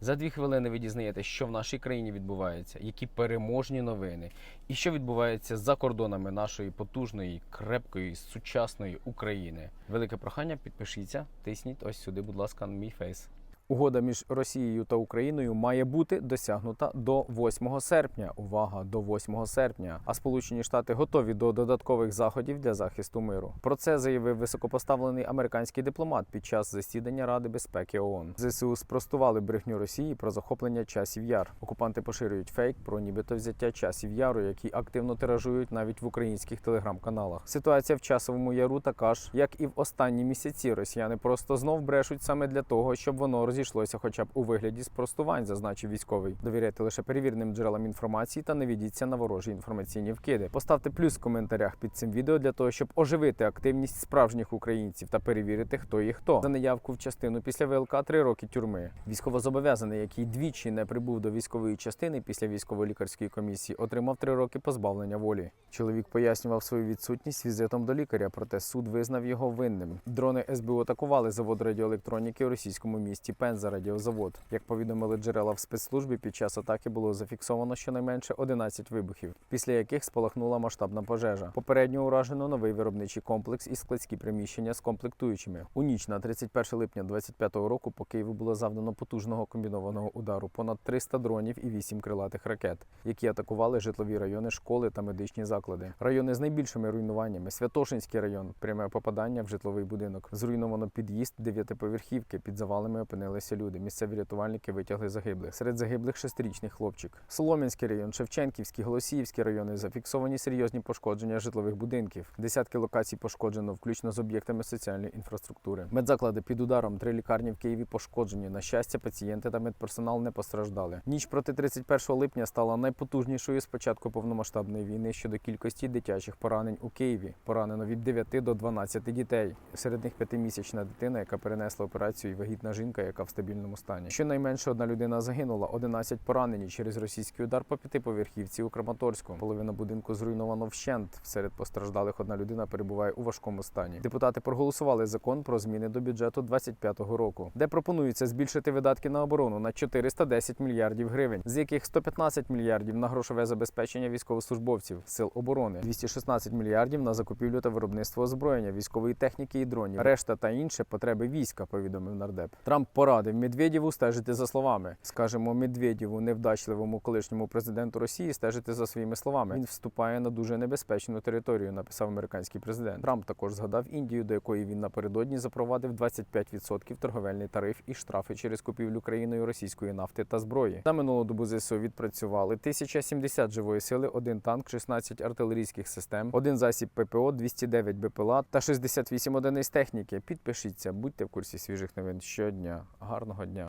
За дві хвилини ви дізнаєтесь, що в нашій країні відбувається, які переможні новини, і що відбувається за кордонами нашої потужної, крепкої, сучасної України. Велике прохання, підпишіться, тисніть ось сюди, будь ласка, на мій фейс. Угода між Росією та Україною має бути досягнута до 8 серпня. Увага до 8 серпня. А Сполучені Штати готові до додаткових заходів для захисту миру. Про це заявив високопоставлений американський дипломат під час засідання Ради безпеки ООН. ЗСУ спростували брехню Росії про захоплення часів яр. Окупанти поширюють фейк про нібито взяття часів яру, які активно тиражують навіть в українських телеграм-каналах. Ситуація в часовому яру така ж, як і в останні місяці. Росіяни просто знов брешуть саме для того, щоб воно розійшлося, хоча б у вигляді спростувань, зазначив військовий. Довіряйте лише перевіреним джерелам інформації та не ведіться на ворожі інформаційні вкиди. Поставте плюс в коментарях під цим відео для того, щоб оживити активність справжніх українців та перевірити, хто є хто. За неявку в частину після ВЛК три роки тюрми. Військовозобов'язаний, який двічі не прибув до військової частини після військово-лікарської комісії, отримав три роки позбавлення волі. Чоловік пояснював свою відсутність візитом до лікаря, проте суд визнав його винним. Дрони СБУ атакували завод радіоелектроніки у російському місті Пенза радіозавод. Як повідомили джерела в спецслужбі, під час атаки було зафіксовано щонайменше 11 вибухів, після яких спалахнула масштабна пожежа. Попередньо уражено новий виробничий комплекс і складські приміщення з комплектуючими. У ніч на 31 липня 2025 року по Києву було завдано потужного комбінованого удару понад 300 дронів і 8 крилатих ракет, які атакували житлові райони, школи та медичні заклади. Райони з найбільшими руйнуваннями: Святошинський район, пряме попадання в житловий будинок. Зруйновано під'їзд дев'ятиповерхівки. Під завалами опинилися люди. Місцеві рятувальники витягли загиблих. Серед загиблих шестирічний хлопчик. Солом'янський район, Шевченківський, Голосіївський райони зафіксовані серйозні пошкодження житлових будинків. Десятки локацій пошкоджено, включно з об'єктами соціальної інфраструктури. Медзаклади під ударом. Три лікарні в Києві пошкоджені. На щастя, пацієнти та медперсонал не постраждали. Ніч проти 31 липня стала найпотужнішою з початку повномасштабної війни щодо кількості дитячих поранень у Києві. Поранено від 9 до 12 дітей. Серед них п'ятимісячна дитина, яка перенесла операцію, і вагітна жінка, яка в стабільному стані. Щонайменше одна людина загинула, 11 поранені через російський удар по п'ятиповерхівці у Краматорську. Половина будинку зруйновано вщент. Серед постраждалих одна людина перебуває у важкому стані. Депутати проголосували закон про зміни до бюджету 25-го року, де пропонується збільшити видатки на оборону на 410 мільярдів гривень, з яких 115 мільярдів на грошове забезпечення військовослужбовців сил оборони, 216 мільярдів на закупівлю та виробництво озброєння, військової техніки і дронів. Решта та інше потреби війська, повідомив нардеп. Трамп порадив Медведєву стежити за словами. Скажемо Медведєву, невдачливому колишньому президенту Росії, стежити за своїми словами. Він вступає на дуже небезпечну територію, написав американський президент. Трамп також згадав Індію, до якої він напередодні запровадив 25% торговельний тариф і штрафи через купівлю країною російської нафти та зброї. За минулу добу ЗСУ відпрацювали 1070 живої сили, один танк, 16 артилерійських систем, один засіб ППО, 209 БПЛА та 68 одиниць техніки. Підпишіться, будьте в курсі свіжих новин щодня. Гарного дня.